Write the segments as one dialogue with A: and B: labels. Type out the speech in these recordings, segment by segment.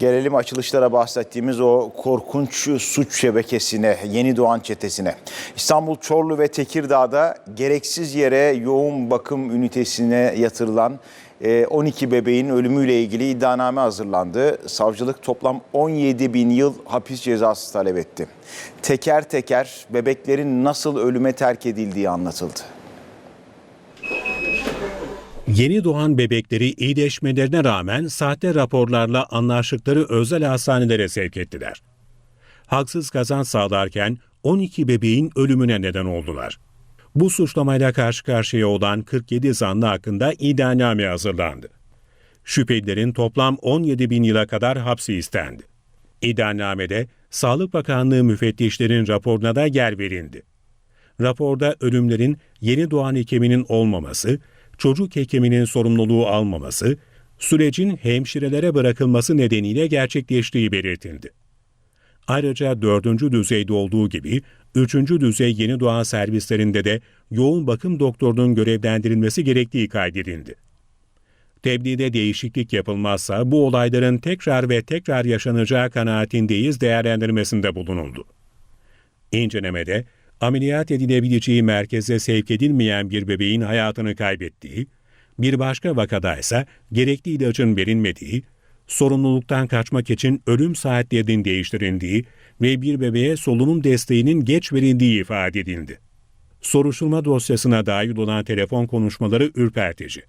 A: Gelelim açılışlara bahsettiğimiz o korkunç suç şebekesine, yeni doğan çetesine. İstanbul Çorlu ve Tekirdağ'da gereksiz yere yoğun bakım ünitesine yatırılan e, 12 bebeğin ölümüyle ilgili iddianame hazırlandı. Savcılık toplam 17 bin yıl hapis cezası talep etti. Teker teker bebeklerin nasıl ölüme terk edildiği anlatıldı.
B: Yeni doğan bebekleri iyileşmelerine rağmen sahte raporlarla anlaştıkları özel hastanelere sevk ettiler. Haksız kazanç sağlarken 12 bebeğin ölümüne neden oldular. Bu suçlamayla karşı karşıya olan 47 zanlı hakkında iddianame hazırlandı. Şüphelilerin toplam 17 bin yıla kadar hapsi istendi. İddianamede Sağlık Bakanlığı müfettişlerin raporuna da yer verildi. Raporda ölümlerin yeni doğan hekiminin olmaması, çocuk hekiminin sorumluluğu almaması, sürecin hemşirelere bırakılması nedeniyle gerçekleştiği belirtildi. Ayrıca dördüncü düzeyde olduğu gibi üçüncü düzey yeni doğan servislerinde de yoğun bakım doktorunun görevlendirilmesi gerektiği kaydedildi. Tebliğde değişiklik yapılmazsa bu olayların tekrar ve tekrar yaşanacağı kanaatindeyiz değerlendirmesinde bulunuldu. İncelemede ameliyat edilebileceği merkeze sevk edilmeyen bir bebeğin hayatını kaybettiği, bir başka vakada ise gerekli ilacın verilmediği, sorumluluktan kaçmak için ölüm saatlerinin değiştirildiği ve bir bebeğe solunum desteğinin geç verildiği ifade edildi. Soruşturma dosyasına dahil olan telefon konuşmaları ürpertici.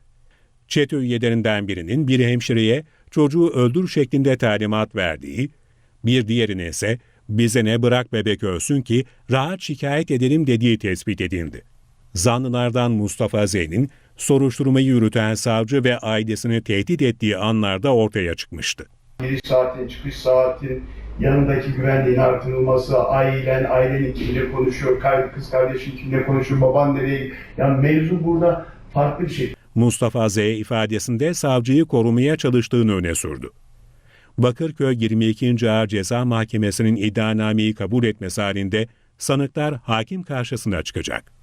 B: Çete üyelerinden birinin bir hemşireye çocuğu öldür şeklinde talimat verdiği, bir diğerine ise bize ne bırak bebek ölsün ki rahat şikayet edelim dediği tespit edildi. Zanlılardan Mustafa Zeyn'in soruşturmayı yürüten savcı ve ailesini tehdit ettiği anlarda ortaya çıkmıştı.
C: giriş saatin, çıkış saatin, yanındaki güvenliğin artırılması, ailen, ailenin kimle konuşuyor, kız kardeşin kimle konuşuyor, baban nereye... Yani mevzu burada farklı bir şey.
B: Mustafa Z ifadesinde savcıyı korumaya çalıştığını öne sürdü. Bakırköy 22. Ağır Ceza Mahkemesi'nin iddianameyi kabul etmesi halinde sanıklar hakim karşısına çıkacak.